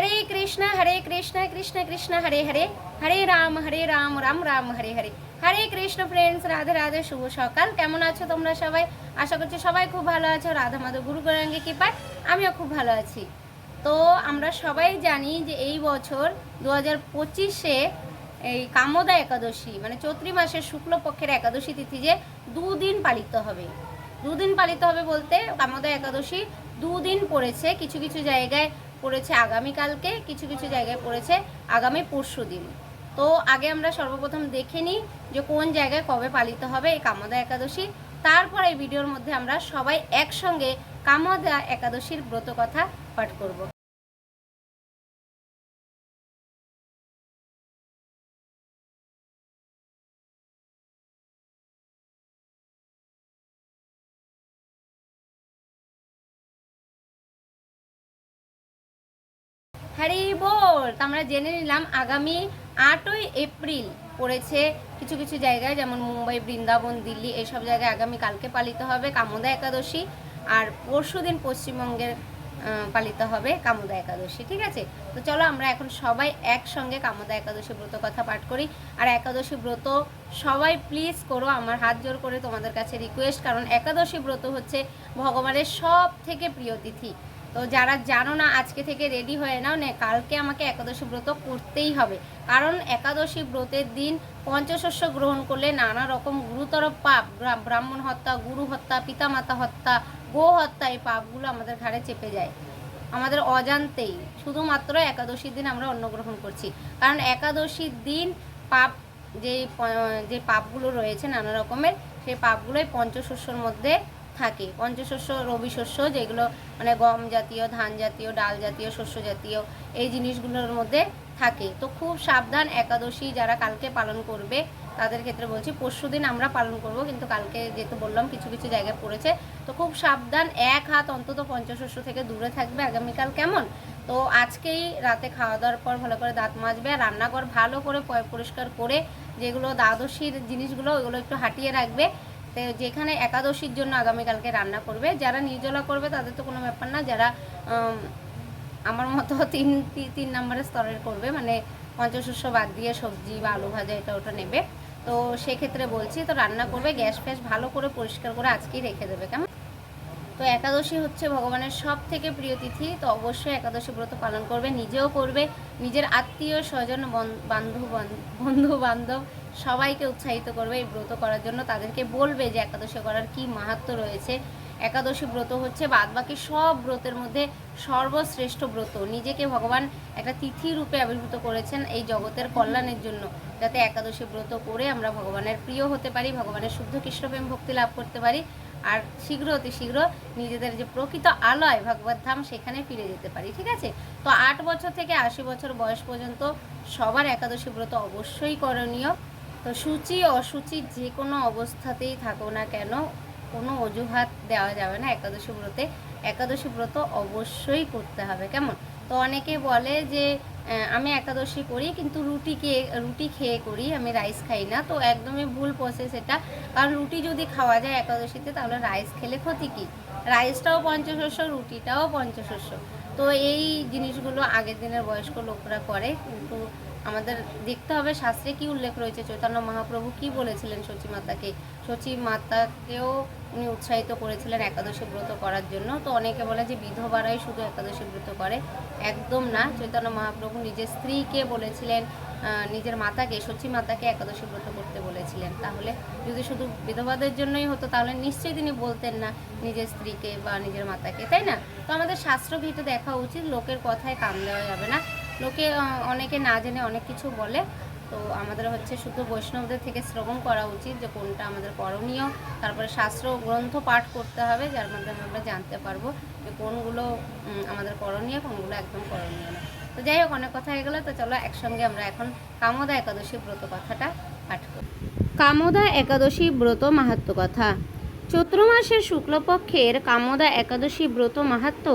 হরে Krishna Hare Krishna Krishna Krishna, Hare Hare. Hare Ram Hare Ram Ram Ram, Hare Hare. Hare Krishna friends Radhe Radhe, শুভ সকাল। কেমন আছো তোমরা সবাই? আশা করছি সবাই খুব ভালো আছো। রাধা মাধব গুরু গৌরাঙ্গী কৃপায় আমিও খুব ভালো আছি। তো আমরা সবাই জানি যে এই বছর দু হাজার পঁচিশে এই কামদা একাদশী মানে চৈত্রী মাসের শুক্লপক্ষের একাদশী তিথি যে দুদিন পালিত হবে। দুদিন পালিত হবে বলতে কামদা একাদশী দুদিন পড়েছে। কিছু কিছু জায়গায় পড়েছে আগামীকালকে, কিছু কিছু জায়গায় পড়েছে আগামী পরশু দিন। তো আগে আমরা সর্বপ্রথম দেখে নিই যে কোন জায়গায় কবে পালিত হবে এই কামদা একাদশী। তারপর এই ভিডিওর মধ্যে আমরা সবাই একসঙ্গে কামদা একাদশীর ব্রত কথা পাঠ করব। হ্যারি বল আমরা জেনে নিলাম আগামী আটই এপ্রিল পড়েছে কিছু কিছু জায়গায়, যেমন মুম্বাই, বৃন্দাবন, দিল্লি এইসব জায়গায় আগামী কালকে পালিত হবে কামদা একাদশী আর পরশুদিন পশ্চিমবঙ্গের পালিত হবে কামদা একাদশী, ঠিক আছে? তো চলো আমরা এখন সবাই একসঙ্গে কামদা একাদশী ব্রত কথা পাঠ করি। আর একাদশী ব্রত সবাই প্লিজ করো, আমার হাত জোর করে তোমাদের কাছে রিকোয়েস্ট কারণ একাদশী ব্রত হচ্ছে ভগবানের সব থেকে প্রিয় তিথি। তো যারা জানো না, আজকে থেকে রেডি হয়ে নাও, নে, কালকে আমাকে একাদশী ব্রত করতেই হবে। কারণ একাদশী ব্রতের দিন পঞ্চশস্য গ্রহণ করলে নানা রকম গুরুতর পাপ ব্রাহ্মণ হত্যা, গুরু হত্যা, পিতামাতা হত্যা গো হত্যা, এই পাপগুলো আমাদের ঘাড়ে চেপে যায়। আমাদের অজান্তেই, শুধুমাত্র একাদশীর দিন আমরা অন্ন গ্রহণ করছি। কারণ একাদশীর দিন পাপ, যে যে পাপগুলো রয়েছে নানা রকমের, সেই পাপগুলোই পঞ্চশস্যর মধ্যে থাকে। পঞ্চশস্য রবি শস্য যেগুলো মানে গম জাতীয়, ধান জাতীয়, ডাল জাতীয়, শস্য জাতীয় এই জিনিসগুলোর মধ্যে থাকে। তো খুব সাবধান একাদশী যারা কালকে পালন করবে, তাদের ক্ষেত্রে বলছি পরশু দিন আমরা পালন করব, কিন্তু কালকে যেহেতু বললাম কিছু কিছু জায়গায় পড়েছে, তো খুব সাবধান এক হাত অন্তত পঞ্চশস্য থেকে দূরে থাকবে আগামীকাল কেমন? তো আজকেই রাতে খাওয়া দাওয়ার পর ভালো করে দাঁত মাজবে, আর রান্নাঘর ভালো করে পরিষ্কার করে যেগুলো দ্বাদশীর জিনিসগুলো ওগুলো একটু হাঁটিয়ে রাখবে তো যেখানে একাদশীর জন্য আগামীকালকে রান্না করবে, যারা নির্জলা করবে তাদের তো কোনো ব্যাপার না, যারা আমার মতো তিন তিন নম্বরের স্তরের করবে মানে পঞ্চশস্য বাদ দিয়ে সবজি বা আলু ভাজা এটা ওটা নেবে। তো সেক্ষেত্রে বলছি, তো রান্না করবে, গ্যাস ফ্যাস ভালো করে পরিষ্কার করে আজকেই রেখে দেবে, কেমন? তো একাদশী হচ্ছে ভগবানের সব থেকে প্রিয় তিথি, তো অবশ্যই একাদশী ব্রত পালন করবে, নিজেও করবে, নিজের আত্মীয় স্বজন বন- বান্ধব, বান- বন্ধু বান্ধব সবাইকে উৎসাহিত করবে এই ব্রত করার জন্য। তাদেরকে বলবে যে একাদশী করার কি মাহাত্ম রয়েছে। একাদশী ব্রত হচ্ছে বাদবাকি সব ব্রতের মধ্যে সর্বশ্রেষ্ঠ ব্রত। নিজেকে ভগবান একটা তিথি রূপে আবির্ভূত করেছেন এই জগতের কল্যাণের জন্য। যাতে একাদশী ব্রত করে আমরা ভগবানের প্রিয় হতে পারি, ভগবানের শুদ্ধ কৃষ্ণপ্রেম ভক্তি লাভ করতে পারি। আর শীঘ্র অতি শীঘ্র নিজেদের যে প্রকৃত আলয় ভগবত ধাম, সেখানে ফিরে যেতে পারি, ঠিক আছে? তো আট বছর থেকে আশি বছর বয়স পর্যন্ত সবার একাদশী ব্রত অবশ্যই করণীয়। তো সূচি অসুচি যে কোনো অবস্থাতেই থাকো না কেন, কোনো অজুহাত দেওয়া যাবে না একাদশী ব্রতে। একাদশী ব্রত অবশ্যই করতে হবে, কেমন? তো অনেকে বলে যে আমি একাদশী করি কিন্তু রুটি খেয়ে রুটি খেয়ে করি, আমি রাইস খাই না, তো একদমই ভুল প্রসেস এটা। কারণ রুটি যদি খাওয়া যায় একাদশীতে, তাহলে রাইস খেলে ক্ষতি কী? রাইসটাও পঞ্চশস্য, রুটিটাও পঞ্চশস্য। তো এই জিনিসগুলো আগের দিনের বয়স্ক লোকরা করে, কিন্তু আমাদের দেখতে হবে, শাস্ত্রে কি উল্লেখ রয়েছে? চৈতন্য মহাপ্রভু কি বলেছিলেন সচী মাতাকে? সচী মাতাকেও উনি উৎসাহিত করেছিলেন একাদশী ব্রত করার জন্য। তো অনেকে বলে যে বিধবারাই শুধু একাদশী ব্রত করে। একদম না। চৈতন্য মহাপ্রভু নিজের স্ত্রীকে বলেছিলেন নিজের মাতাকে সচী মাতাকে একাদশী ব্রত করতে বলেছিলেন। তাহলে যদি শুধু বিধবাদের জন্যই হতো, তাহলে নিশ্চয়ই তিনি বলতেন না নিজের স্ত্রীকে বা নিজের মাতাকে, তাই না? তো আমাদের শাস্ত্র শাস্ত্রভিত দেখা উচিত, লোকের কথায় কান দেওয়া যাবে না। লোকে অনেকে না জেনে অনেক কিছু বলে। তো আমাদের হচ্ছে শুধু বৈষ্ণবদের থেকে শ্রবণ করা উচিত যে কোনটা আমাদের করণীয়। তারপরে শাস্ত্র গ্রন্থ পাঠ করতে হবে, যার মাধ্যমে আমরা জানতে পারব যে কোনগুলো আমাদের করণীয়, কোনগুলো একদম করণীয় না। তো যাই হোক, অনেক কথা হয়ে গেলো। তো চলো একসঙ্গে আমরা এখন কামদা একাদশী ব্রত কথাটা পাঠ করি। কামদা একাদশী ব্রত মাহাত্ম কথা। চৈত্র মাসের শুক্লপক্ষের কামদা একাদশী ব্রত মাহাত্ম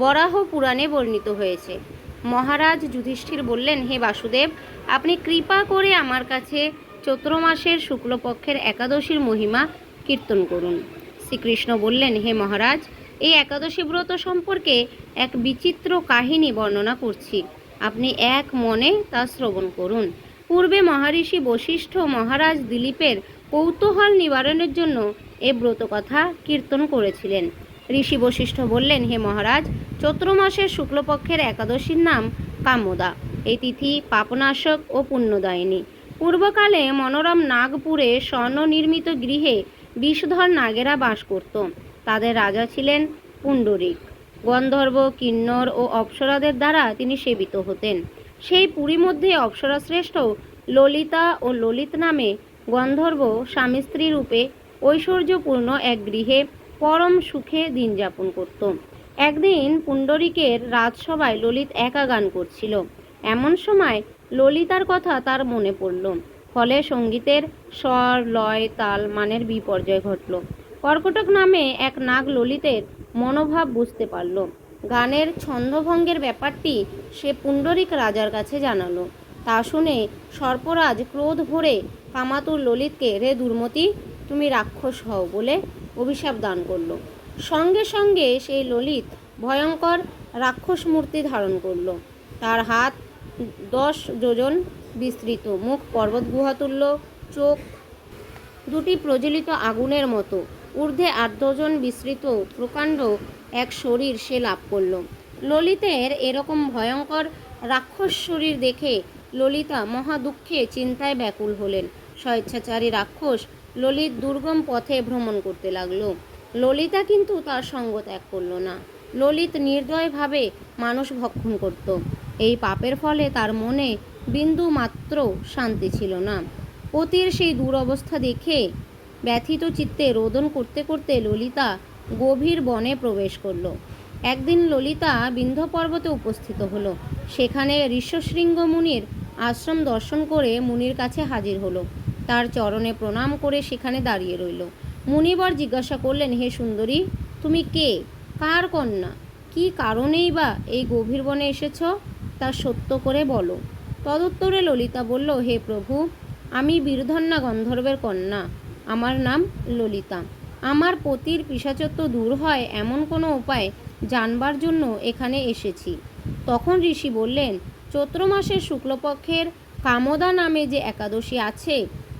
বরাহ পুরাণে বর্ণিত হয়েছে। মহারাজ যুধিষ্ঠির বললেন, হে বাসুদেব, আপনি কৃপা করে আমার কাছে চৈত্র মাসের শুক্লপক্ষের একাদশীর মহিমা কীর্তন করুন। শ্রীকৃষ্ণ বললেন, হে মহারাজ, এই একাদশী ব্রত সম্পর্কে এক বিচিত্র কাহিনী বর্ণনা করছি। আপনি এক মনে তা শ্রবণ করুন। পূর্বে মহারিষি বশিষ্ঠ মহারাজ দিলীপের কৌতূহল নিবারণের জন্য এ ব্রতকথা কীর্তন করেছিলেন। ঋষি বশিষ্ঠ বললেন, হে মহারাজ, চৈত্র মাসের শুক্লপক্ষের একাদশীর নাম কামদা এই তিথি পাপনাশক ও পুণ্যদায়িনী। পূর্বকালে মনোরম নাগপুরে স্বর্ণ নির্মিত গৃহে বিষধর নাগেরা বাস করত। তাদের রাজা ছিলেন পুণ্ডরিক। গন্ধর্ব, কিন্নর ও অপ্সরাদের দ্বারা তিনি সেবিত হতেন। সেই পুরী মধ্যে অপ্সরা শ্রেষ্ঠ ললিতা ও ললিত নামে গন্ধর্ব স্বামী স্ত্রী রূপে ঐশ্বর্যপূর্ণ এক গৃহে পরম সুখে দিন যাপন করত। একদিন পুণ্ডরিকের রাজসভায় ললিত একা গান করছিল। এমন সময় ললিতার কথা তার মনে পড়ল। ফলে সঙ্গীতের স্বর, লয়, তাল, মানের বিপর্যয় ঘটল। কর্কটক নামে এক নাগ ললিতের মনোভাব বুঝতে পারল। গানের ছন্দভঙ্গের ব্যাপারটি সে পুণ্ডরিক রাজার কাছে জানালো। তা শুনে সর্পরাজ ক্রোধ ভরে কামাতুর ললিতকে, রে দুর্মতি তুমি রাক্ষস হও বলে অভিশাপ দান করল। সঙ্গে সঙ্গে সেই ললিত ভয়ঙ্কর রাক্ষস মূর্তি ধারণ করল। তার হাত দশ যোজন বিস্তৃত, মুখ পর্বত গুহাতুল্য চোখ দুটি প্রজ্বলিত আগুনের মতো। ঊর্ধ্বে আট ডজন বিস্তৃত প্রকাণ্ড এক শরীর সে লাভ করল। ললিতের এরকম ভয়ঙ্কর রাক্ষস শরীর দেখে ললিতা মহা দুঃখে চিন্তায় ব্যাকুল হলেন। স্বেচ্ছাচারী রাক্ষস ললিত দুর্গম পথে ভ্রমণ করতে লাগল। ললিতা কিন্তু তার সঙ্গ ত্যাগ করল না। ললিত নির্দয়ভাবে মানুষ ভক্ষণ করত। এই পাপের ফলে তার মনে বিন্দু মাত্র শান্তি ছিল না। পতির সেই দুরবস্থা দেখে ব্যথিত চিত্তে রোদন করতে করতে ললিতা গভীর বনে প্রবেশ করল। একদিন ললিতা বিন্ধ্য পর্বতে উপস্থিত হলো। সেখানে ঋষ্যশৃঙ্গ মুনির আশ্রম দর্শন করে মুনির কাছে হাজির হলো। তার চরণে প্রণাম করে সেখানে দাঁড়িয়ে রইল। মুনিবর জিজ্ঞাসা করলেন, হে সুন্দরী, তুমি কে? কার কন্যা? কি কারণেই বা এই গভীর বনে এসেছ? তা সত্য করে বলো। তদুত্তরে ললিতা বলল, হে প্রভু, আমি বীরধন্যা গন্ধর্বের কন্যা। আমার নাম ললিতা। আমার পতির পিসাচত্ব দূর হয়, এমন কোনো উপায় জানবার জন্য এখানে এসেছি। তখন ঋষি বললেন, চৈত্র মাসের শুক্লপক্ষের কামদা নামে যে একাদশী আছে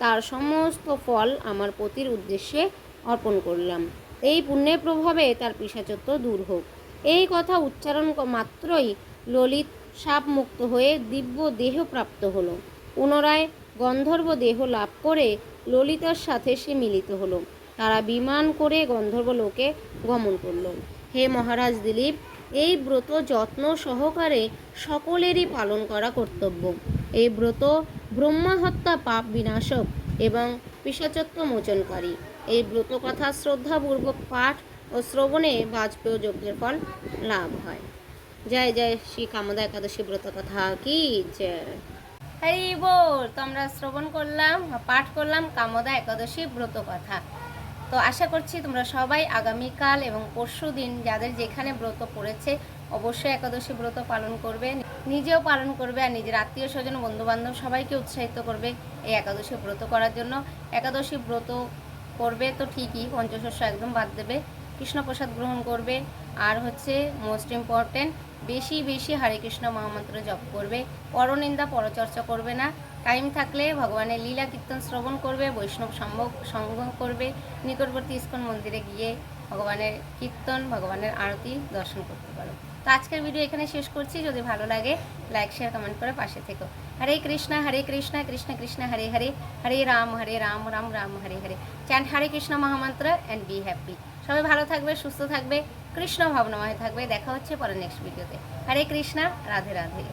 তার সমস্ত ফল আমার পতির উদ্দেশ্যে অর্পণ করলাম। এই পুণ্যের প্রভাবে তার পিসাচত্ব দূর হোক। এই কথা উচ্চারণ মাত্রই ললিত সাপ মুক্ত হয়ে দিব্য দেহ প্রাপ্ত হলো। পুনরায় গন্ধর্ব দেহ লাভ করে ললিতার সাথে সে মিলিত হলো। তারা বিমান করে গন্ধর্ব লোকে গমন করল। হে মহারাজ দিলীপ, এই ব্রত যত্ন সহকারে সকলেরই পালন করা কর্তব্য। এই ব্রত ব্রহ্মা হত্যা পাপ বিনাশক এবং পিসাচত্ব মোচনকারী এই ব্রত কথা শ্রদ্ধাপূর্বক পাঠ ও শ্রবণে বাজপেয় যজ্ঞের ফল লাভ হয়। জয় জয় শ্রী কামদা একাদশী ব্রত কথা কি জয়। হরি বল তো আমরা শ্রবণ করলাম, পাঠ করলাম কামদা একাদশী ব্রত কথা তো আশা করছি তোমরা সবাই আগামীকাল এবং পরশু দিন যাদের যেখানে ব্রত পড়েছে অবশ্যই একাদশী ব্রত পালন করবে, নিজেও পালন করবে আর নিজের আত্মীয় স্বজন বন্ধু বান্ধব সবাইকে উৎসাহিত করবে এই একাদশী ব্রত করার জন্য। একাদশী ব্রত করবে তো ঠিকই, পঞ্চশস্য একদম বাদ দেবে। কৃষ্ণপ্রসাদ গ্রহণ করবে আর হচ্ছে মোস্ট ইম্পর্টেন্ট বেশি বেশি হরে কৃষ্ণ মহামন্ত্র জপ করবে। পরনিন্দা, পরচর্চা করবে না। টাইম থাকলে ভগবানের লীলা কীর্তন শ্রবণ করবে, বৈষ্ণব সম্ভব সংগ্রহ করবে। নিকটবর্তী ইস্কন মন্দিরে গিয়ে ভগবানের কীর্তন, ভগবানের আরতি, দর্শন করতে পারো। তো আজকের ভিডিও এখানে শেষ করছি। যদি ভালো লাগে লাইক শেয়ার কমেন্ট করে পাশে থেকো। হরে কৃষ্ণা হরে কৃষ্ণা, কৃষ্ণ কৃষ্ণ, হরে হরে। হরে রাম হরে রাম রাম রাম, হরে হরে। চ্যান্ট হরে কৃষ্ণ, মহামন্ত্র অ্যান্ড বি হ্যাপি সবাই ভালো থাকবে, সুস্থ থাকবে, কৃষ্ণ ভাবনাময় থাকবে। দেখা হচ্ছে পরে নেক্সট ভিডিওতে হরে কৃষ্ণা, রাধে রাধে।